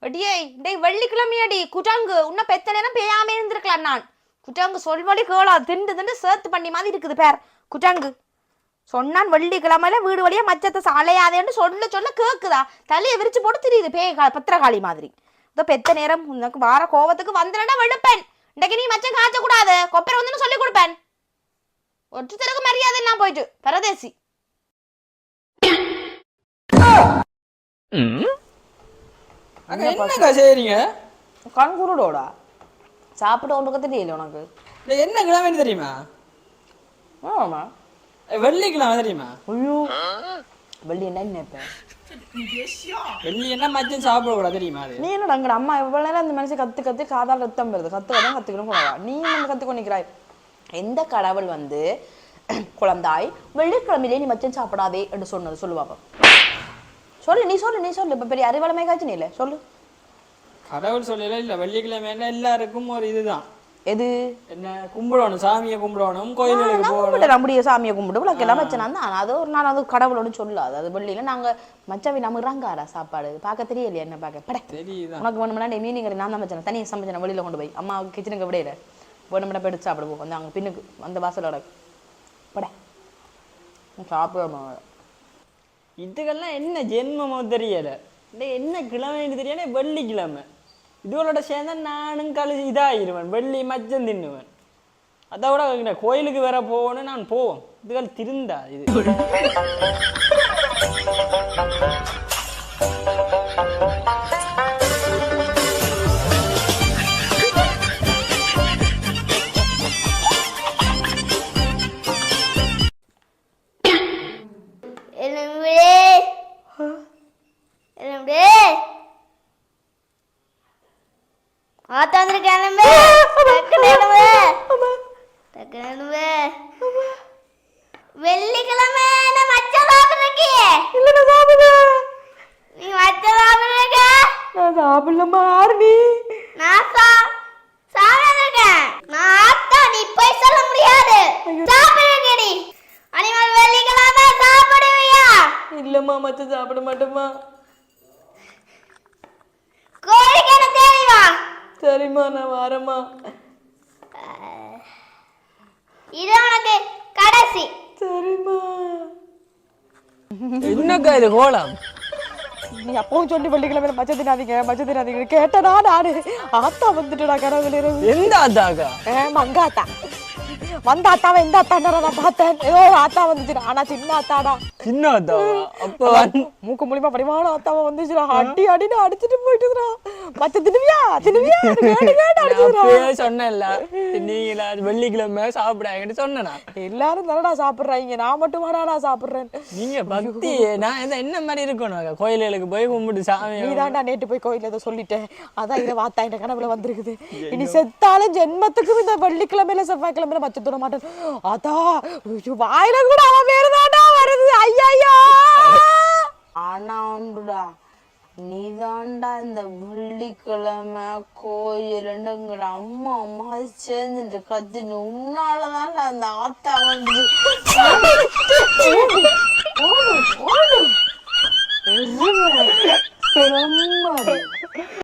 அடியே டேய் வெள்ளிக்கிழமையாடி. குட்டாங்கு இன்னும் பெத்த நேரம் பேயாம இருந்திருக்கலாம் நான். குட்டாங்கு சொல்வழி கேளா. திண்டு திண்டு சேர்த்து பண்ணி மாதிரி இருக்குது பேர். குட்டாங்கு சொன்னான் வெள்ளிக்கிழமையில வீடு வழியா மச்சத்தை சாலையாதேன்னு சொல்ல சொல்ல கேக்குதா? தலையை விரிச்சு போட்டு தெரியுது பேய் கா- பத்திரகாளி மாதிரி. இதோ பெத்த நேரம் உனக்கு வார கோவத்துக்கு வந்துடா வெளுப்பேன். இன்னைக்கு நீ மச்சம் காய்ச்ச கூடாது கொப்பரை வந்து சொல்லி கொடுப்பேன். ஒற்றுத்தருக்கு மரியாதை நான் போயிட்டு பரதேசி. என்னக்கா செய்றீங்க? கண்குருடோடா. சாப்பிட ஒன்றுக்க தெரியல உனக்கு. என்ன கிழமை தெரியுமா? ஆமா. வெள்ளிக்கிழமை தெரியுமா? ஐயோ. வெள்ளி என்ன நினைப்பேன் வெள்ளி என்ன மச்சம் சாப்பிடக்கூடாது தெரியுமா அது? நீ என்னடா அங்கட அம்மா நேரம் அந்த மனுஷன் கத்து கத்து காதால் ரத்தம் வருது. கத்து கத்துக்கணும் போனவா நீ வந்து கத்து கொண்டிக்கிறாய் எந்த கடவுள் வந்து குழந்தாய் வெள்ளிக்கிழமையிலே நீ மச்சம் சாப்பிடாதே என்று சொன்னது சொல்லு பாப்போம் சொல்லு நீ சொல்லு நீ சொல்லு. இப்ப பெரிய அறிவாளமே காய்ச்சி இல்ல. சொல்லு. கடவுள் சொல்லல இல்ல. வெள்ளிக்கிழமை என்ன எல்லாருக்கும் ஒரு இதுதான். எது? என்ன கும்பிடணும் சாமியை கும்பிடணும் கோயிலுக்கு போகணும். நம்முடைய சாமியை கும்பிட்டு விளக்கெல்லாம் வச்சனா தான். அது ஒரு நாள் அது கடவுளோட சொல்லாது. அது வெள்ளியில நாங்க மச்சவி நமுறாங்காரா சாப்பாடு? பார்க்க தெரியலையா என்ன பார்க்க? பட. தெரியுதான். உனக்கு வேணும்னா டே மீனிங் நான் தான் வச்சேன். தனியாக சமைச்சேன். வெளியில கொண்டு போய். அம்மா கிச்சனுக்கு விடையில. வேணும்னா போய் எடுத்து சாப்பிடுவோம். வந்து அங்கே பின்னுக்கு அந்த வாசலோட. பட. சாப்பிடுவோம் இதுக்கெல்லாம் என்ன ஜென்மமோ தெரியல. என்ன கிழமைன்னு தெரியல வெள்ளிக்கிழமை இதுகளோட சேர்ந்தா நானும் கழு இதாகிடுவேன் வெள்ளி மச்சம் தின்னுவேன். அதை விட கோயிலுக்கு வேற போகணும் நான் போவோம். இதுகள் திருந்தா இது. ஆத்தாந்திர கிளம்பு கிளம்பு கிளம்பு வெள்ளிக்கிழமை என்ன மச்சம் சாப்பிட்றக்கே இல்லைண்ணா சாப்பிடு நீ மச்சம் சாப்பிட்றக்க நான் நான் சா சாப்பிட்றேன் நான் ஆத்தா நீ போய் சொல்ல முடியாது. சாப்பிட்றக்கடி அனிமல் வெள்ளிக்கிழமை சாப்பிடுவியா? இல்லைம்மா மச்சம் சாப்பிட மாட்டேம்மா கோழிக்கு என்ன தெரியுமா சரிம்மா நான் வரேம்மா இது உனக்கு கடைசி. சரிம்மா என்னக்கா இது கோலம்? நீ அப்பவும் சொல்லி வெள்ளிக்கிழமை மச்சம் தின்னாதீங்க மச்சம் தின்னாதீங்க கேட்டனா நானு. ஆத்தா வந்துட்டுடா கனவுல இருந்து. எந்த ஆத்தாக்கா? ஏ மங்காத்தா. வந்த அத்தாவை எந்த அத்தாண்டா நான் பார்த்தேன். ஏதோ ஆத்தா வந்துச்சுடா. ஆனா சின்ன அத்தாடா சின்ன ஆத்தாவா அப்போ மூக்கு மூலியமா படிமான அத்தாவை வந்துச்சுடா. அடி அடின்னு அடிச்சிட்டு போயிட்டுதுடா. மச்ச தினுவியா அப்பயே சொன்னேன்ல. நீங்களா வெள்ளிக்கிழமை சாப்பிடாங்கன்னு சொன்னேனா? எல்லாரும் தானடா சாப்பிடுறாங்க. நான் மட்டும் வாடா சாப்பிடுறேன். நீங்க பக்தி. நான் என்ன என்ன மாதிரி இருக்கணும்? கோயிலுக்கு போய் கும்பிட்டு சாமி நீ தான்டா நேற்று போய் கோயில்ல ஏதோ சொல்லிட்டேன். அதான் இதை வாத்தா இந்த கனவுல வந்திருக்குது. இனி செத்தாலும் ஜென்மத்துக்கும் இந்த வெள்ளிக்கிழமையில செவ்வாய்க்கிழமையில மச்ச தூட மாட்டேன். அதா வாயில கூட அவன் பேரு தான்டா வருது. ஐயா ஆனா உண்டுடா நீ தாண்டா இந்த வெள்ளிக்கிழமை கோயிலுங்கிற அம்மா அம்மா சேர்ந்துட்டு கத்தின்னு உன்னாலதான்டா அந்த ஆத்தா வந்து